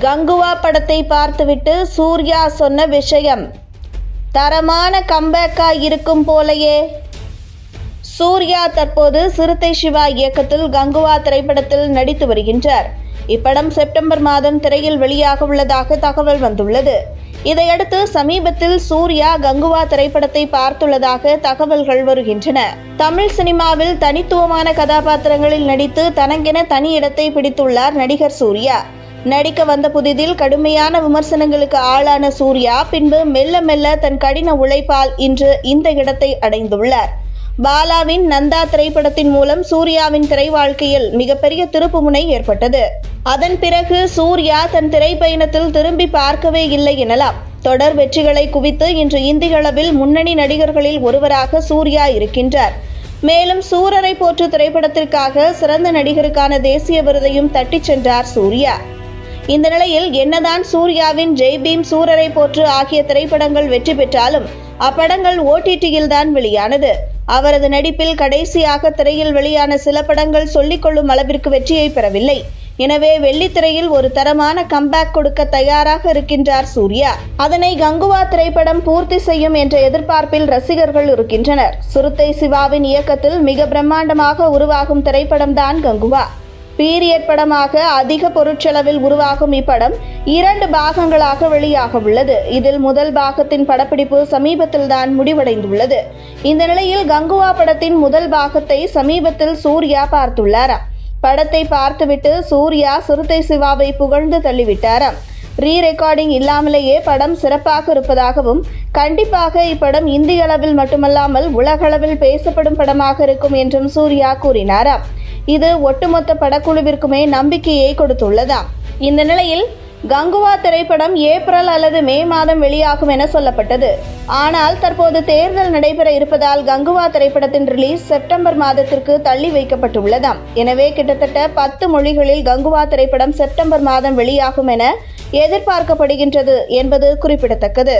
கங்குவா படத்தை பார்த்துவிட்டு சூர்யா சொன்ன விஷயம். தரமான கம்பேக்கா இருக்கும் போலயே. சூர்யா தற்போது சிறுத்தை சிவா இயக்கத்தில் கங்குவா திரைப்படத்தில் நடித்து வருகின்றார். இப்படம் செப்டம்பர் மாதம் திரையில் வெளியாக உள்ளதாக தகவல் வந்துள்ளது. இதையடுத்து சமீபத்தில் சூர்யா கங்குவா திரைப்படத்தை பார்த்துள்ளதாக தகவல்கள் வருகின்றன. தமிழ் சினிமாவில் தனித்துவமான கதாபாத்திரங்களில் நடித்து தனக்கென தனி இடத்தை பிடித்துள்ளார் நடிகர் சூர்யா. நடிக்க வந்த புதிதில் கடுமையான விமர்சனங்களுக்கு ஆளான சூர்யா பின்பு மெல்ல மெல்ல தன் கடின உழைப்பால் இன்று இந்த இடத்தை அடைந்துள்ளார். பாலாவின் நந்தா திரைப்படத்தின் மூலம் சூர்யாவின் திரை வாழ்க்கையில் மிகப்பெரிய திருப்புமுனை ஏற்பட்டது. அதன் பிறகு சூர்யா தன் திரைப்பயணத்தில் திரும்பி பார்க்கவே இல்லை எனலாம். தொடர் வெற்றிகளை குவித்து இன்று இந்திய அளவில் முன்னணி நடிகர்களில் ஒருவராக சூர்யா இருக்கின்றார். மேலும் சூரரை போற்று திரைப்படத்திற்காக சிறந்த நடிகருக்கான தேசிய விருதையும் தட்டிச் சென்றார் சூர்யா. இந்த நிலையில் என்னதான் சூர்யாவின் ஜெய்பீம் சூரரை போற்று ஆகிய திரைப்படங்கள் வெற்றி பெற்றாலும் அப்படங்கள் ஓடிடியில் தான் வெளியானது. அவரது நடிப்பில் கடைசியாக திரையில் வெளியான சில படங்கள் சொல்லிக்கொள்ளும் அளவிற்கு வெற்றியை பெறவில்லை. எனவே வெள்ளித்திரையில் ஒரு தரமான கம்பேக் கொடுக்க தயாராக இருக்கின்றார் சூர்யா. அதனை கங்குவா திரைப்படம் பூர்த்தி செய்யும் என்ற எதிர்பார்ப்பில் ரசிகர்கள் இருக்கின்றனர். சிறுத்தை சிவாவின் இயக்கத்தில் மிக பிரம்மாண்டமாக உருவாகும் திரைப்படம்தான் கங்குவா. பீரியட் படமாக அதிக பொருட்செலவில் உருவாகும் இப்படம் இரண்டு பாகங்களாக வெளியாக உள்ளது இதில் முதல் பாகத்தின் படப்பிடிப்பு சமீபத்தில் தான் முடிவடைந்துள்ளது. இந்த நிலையில் கங்குவா படத்தின் முதல் பாகத்தை சமீபத்தில் சூர்யா பார்த்துள்ளாராம் படத்தை பார்த்துவிட்டு சூர்யா சிறுத்தை சிவாவை புகழ்ந்து தள்ளிவிட்டாராம் ரீ ரெக்கார்டிங் இல்லாமலேயே படம் சிறப்பாக இருப்பதாகவும் கண்டிப்பாக இப்படம் இந்திய அளவில் மட்டுமல்லாமல் உலகளவில் பேசப்படும் படமாக இருக்கும் என்றும் சூர்யா கூறினாராம் இது ஒட்டுமொத்த படக்குழுவிற்குமே நம்பிக்கையை கொடுத்துள்ளதாம். இந்த நிலையில் கங்குவா திரைப்படம் ஏப்ரல் அல்லது மே மாதம் வெளியாகும் என சொல்லப்பட்டது. ஆனால் தற்போது தேர்தல் நடைபெற இருப்பதால் கங்குவா திரைப்படத்தின் ரிலீஸ் செப்டம்பர் மாதத்திற்கு தள்ளி வைக்கப்பட்டுள்ளதாம். எனவே கிட்டத்தட்ட பத்து மொழிகளில் கங்குவா திரைப்படம் செப்டம்பர் மாதம் வெளியாகும் என எதிர்பார்க்கப்படுகின்றது என்பது குறிப்பிடத்தக்கது.